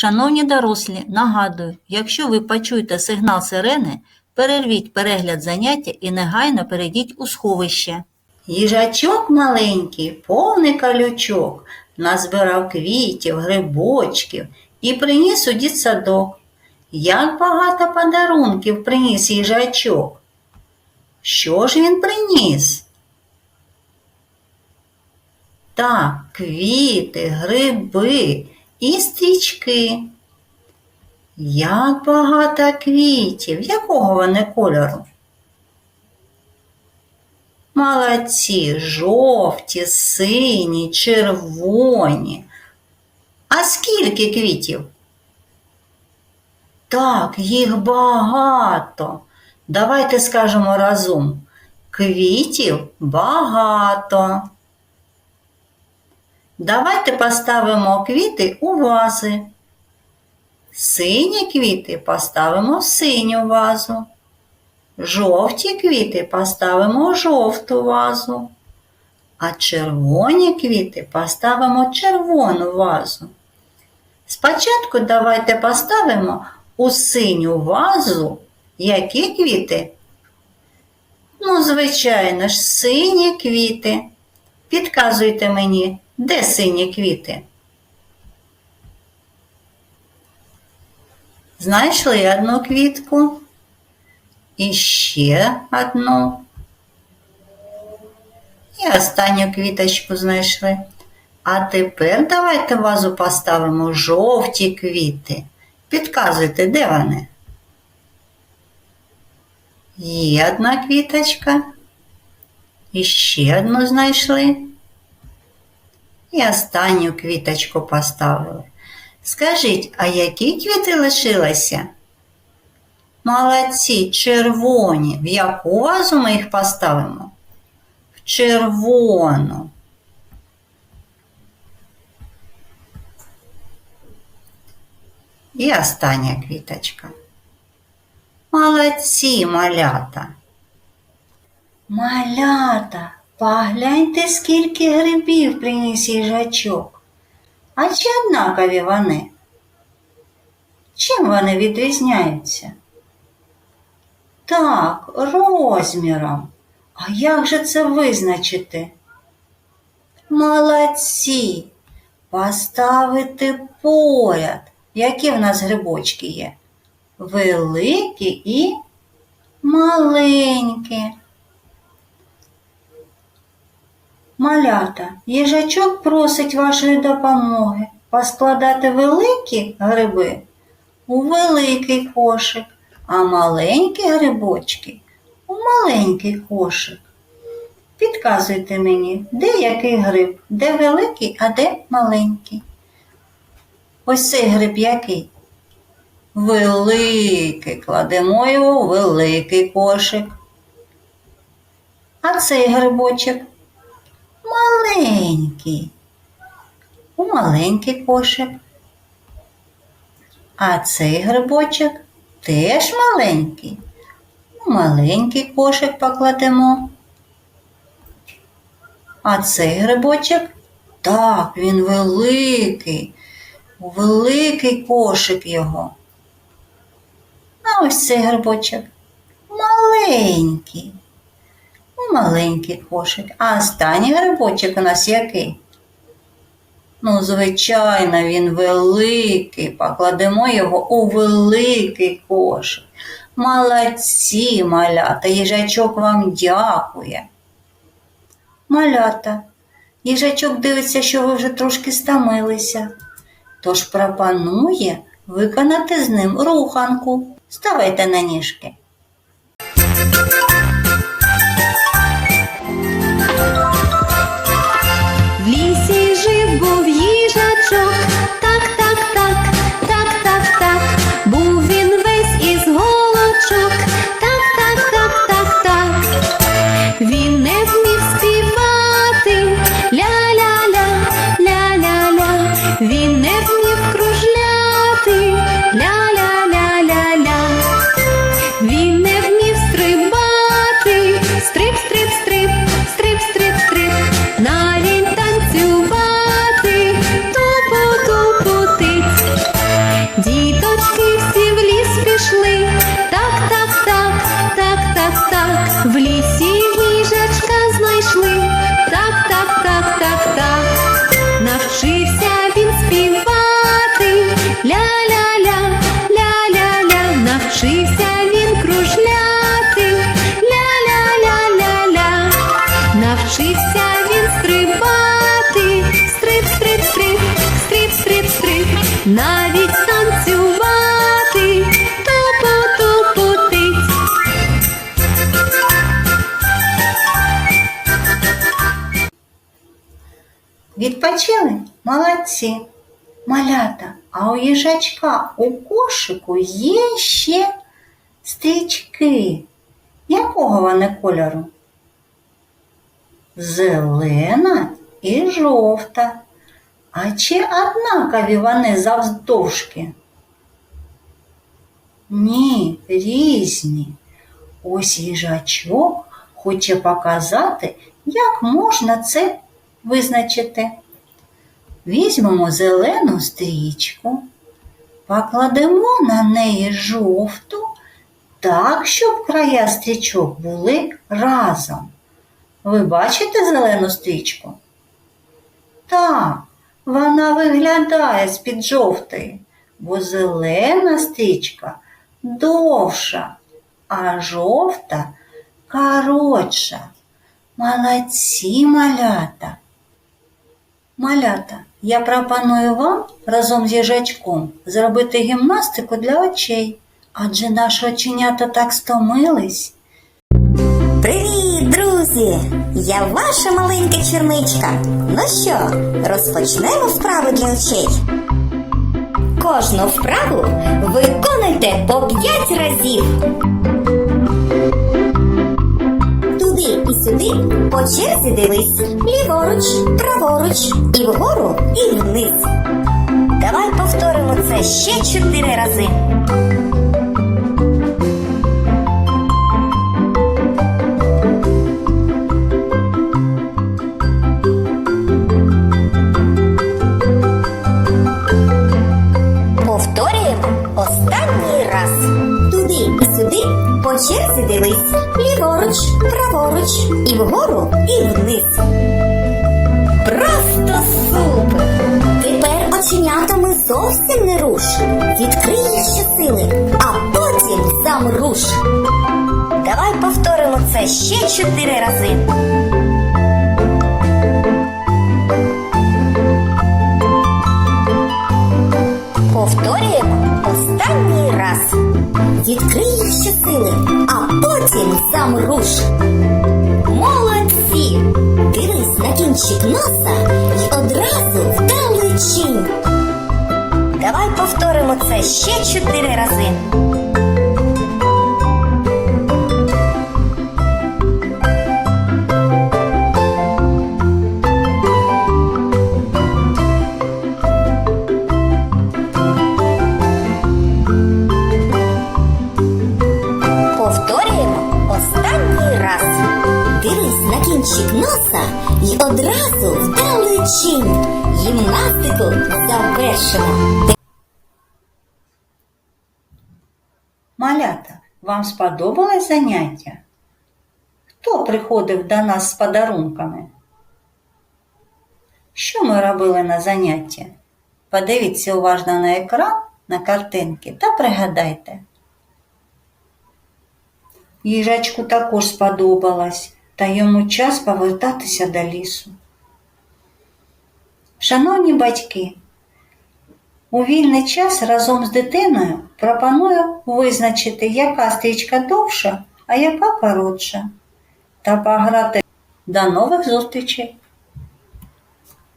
Шановні дорослі, нагадую, якщо ви почуєте сигнал сирени, перервіть перегляд заняття і негайно перейдіть у сховище. Їжачок маленький, повний калючок, назбирав квітів, грибочків і приніс у дітсадок. Як багато подарунків приніс їжачок. Що ж він приніс? Так, квіти, гриби і стрічки. Як багато квітів, якого вони кольору? Молодці, жовті, сині, червоні. А скільки квітів? Так, їх багато. Давайте скажемо разом. Квітів багато. Давайте поставимо квіти у вази. Сині квіти поставимо в синю вазу. Жовті квіти поставимо в жовту вазу. А червоні квіти поставимо в червону вазу. Спочатку давайте поставимо у синю вазу які квіти? Ну, звичайно ж, сині квіти. Підказуйте мені, де сині квіти? Знайшли одну квітку. І ще одну. І останню квіточку знайшли. А тепер давайте вазу поставимо жовті квіти. Підказуйте, де вони? Є одна квіточка. І ще одну знайшли. І останню квіточку поставили. Скажіть, а які квіти лишилися? Молодці, червоні. В яку вазу ми їх поставимо? В червону. І остання квіточка. Молодці, малята. Малята, погляньте, скільки грибів приніс їжачок. А чи однакові вони? Чим вони відрізняються? Так, розміром. А як же це визначити? Молодці. Поставити поряд. Які в нас грибочки є? Великі і маленькі. Малята, їжачок просить вашої допомоги поскладати великі гриби у великий кошик, а маленькі грибочки у маленький кошик. Підказуйте мені, де який гриб, де великий, а де маленький. Ось цей гриб який? Великий. Кладемо його у великий кошик. А цей грибочок маленький. У маленький кошик. А цей грибочок теж маленький. У маленький кошик покладемо. А цей грибочок так, він великий. У великий кошик його. А ось цей грибочок маленький. У маленький кошик. А останній грибочок у нас який? Ну, звичайно, він великий. Покладемо його у великий кошик. Молодці, малята, їжачок вам дякує. Малята, їжачок дивиться, що ви вже трошки стомилися. Тож пропонує виконати з ним руханку. Ставайте на ніжки. Y Відпочили? Молодці. Малята, а у їжачка у кошику є ще стрічки. Якого вони кольору? Зелена і жовта. А чи однакові вони завдовжки? Ні, різні. Ось їжачок хоче показати, як можна це визначити. Візьмемо зелену стрічку, покладемо на неї жовту, так, щоб края стрічок були разом. Ви бачите зелену стрічку? Так, вона виглядає з-під жовтої, бо зелена стрічка довша, а жовта коротша. Молодці малята. Малята, я пропоную вам разом з їжачком зробити гімнастику для очей, адже наші оченята так стомились. Привіт, друзі! Я ваша маленька черничка. Ну що, розпочнемо вправи для очей. Кожну вправу виконуйте по 5 разів. Туди і сюди по черзі дивись. Ліворуч, праворуч, і вгору, і вниз. Давай повторимо це ще чотири рази. Оченятами зовсім не руш. Відкрий їх щосили, а потім замруш. Давай повторимо це ще чотири рази. Повторюємо останній раз. Відкрий їх щосили, а потім замруш. Молодці! Дивись на кінчик носа і одразу вдалечінь. Давай повторимо це ще чотири рази. Кінчик носа і одразу вдалечінь. Гімнастику завершено. Малята, вам сподобалось заняття? Хто приходив до нас з подарунками? Що ми робили на занятті? Подивіться уважно на екран, на картинки та пригадайте. Їжачку також сподобалось, та йому час повертатися до лісу. Шановні батьки, у вільний час разом з дитиною пропоную визначити, яка стрічка довша, а яка коротша, та пограти. До нових зустрічей!